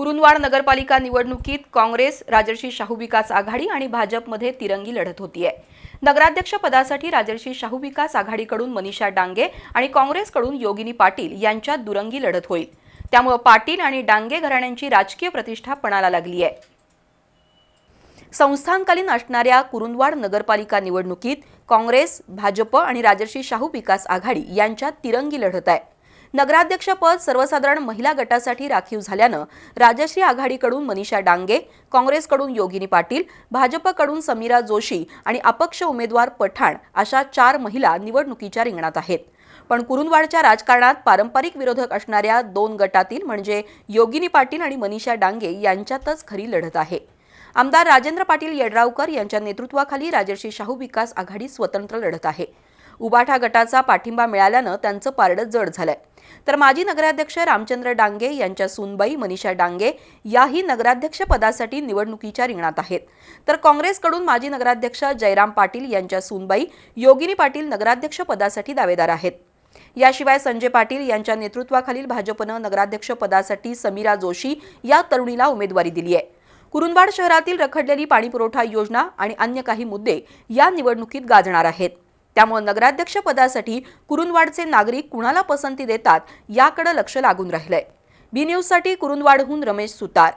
कुरुंदवाड नगरपालिका निवडणुकीत काँग्रेस राजर्षी शाहू विकास आघाडी आणि भाजपमध्ये तिरंगी लढत होतीये. नगराध्यक्ष पदासाठी राजर्षी शाहू विकास आघाडीकडून मनीषा डांगे आणि काँग्रेसकडून योगिनी पाटील यांच्यात दुरंगी लढत होईल. त्यामुळे पाटील आणि डांगे घराण्यांची राजकीय प्रतिष्ठा पणाला लागली आहे संस्थानकालीन असणाऱ्या कुरुंदवाड नगरपालिका निवडणुकीत काँग्रेस भाजप आणि राजर्षी शाहू विकास आघाडी यांच्यात तिरंगी लढत आहे. नगराध्यक्षपद सर्वसाधारण महिला गटासाठी राखीव झाल्यानं राजश्री आघाडीकडून मनीषा डांगे काँग्रेसकडून योगिनी पाटील भाजपकडून समीरा जोशी आणि अपक्ष उमेदवार पठाण अशा चार महिला निवडणुकीच्या रिंगणात आहेत. पण कुरुंदवाडच्या राजकारणात पारंपरिक विरोधक असणाऱ्या दोन गटातील म्हणजे योगिनी पाटील आणि मनीषा डांगे यांच्यातच खरी लढत आहे. आमदार राजेंद्र पाटील येडरावकर यांच्या नेतृत्वाखाली राजर्षी शाहू विकास आघाडी स्वतंत्र लढत आहे. उबाठा गटाचा पाठिंबा मिळाल्यानं त्यांचं पारडं जड झालंय. तर माजी नगराध्यक्ष रामचंद्र डांगे यांच्या सुनबाई मनीषा डांगे याही नगराध्यक्ष पदासाठी निवडणुकीच्या रिंगणात आहेत. तर काँग्रेसकडून माजी नगराध्यक्ष जयराम पाटील यांच्या सुनबाई योगिनी पाटील नगराध्यक्ष पदासाठी दावेदार आहेत. याशिवाय संजय पाटील यांच्या नेतृत्वाखालील भाजपनं नगराध्यक्ष पदासाठी समीरा जोशी या तरुणीला उमेदवारी दिली आहे. कुरुंदवाड शहरातील रखडलेली पाणीपुरवठा योजना आणि अन्य काही मुद्दे या निवडणुकीत गाजणार आहेत. त्यामुळे नगराध्यक्ष पदासाठी कुरुंदवाडचे नागरिक कुणाला पसंती देतात याकडे लक्ष लागून राहिलंय. बी न्यूजसाठी कुरुंदवाडहून रमेश सुतार.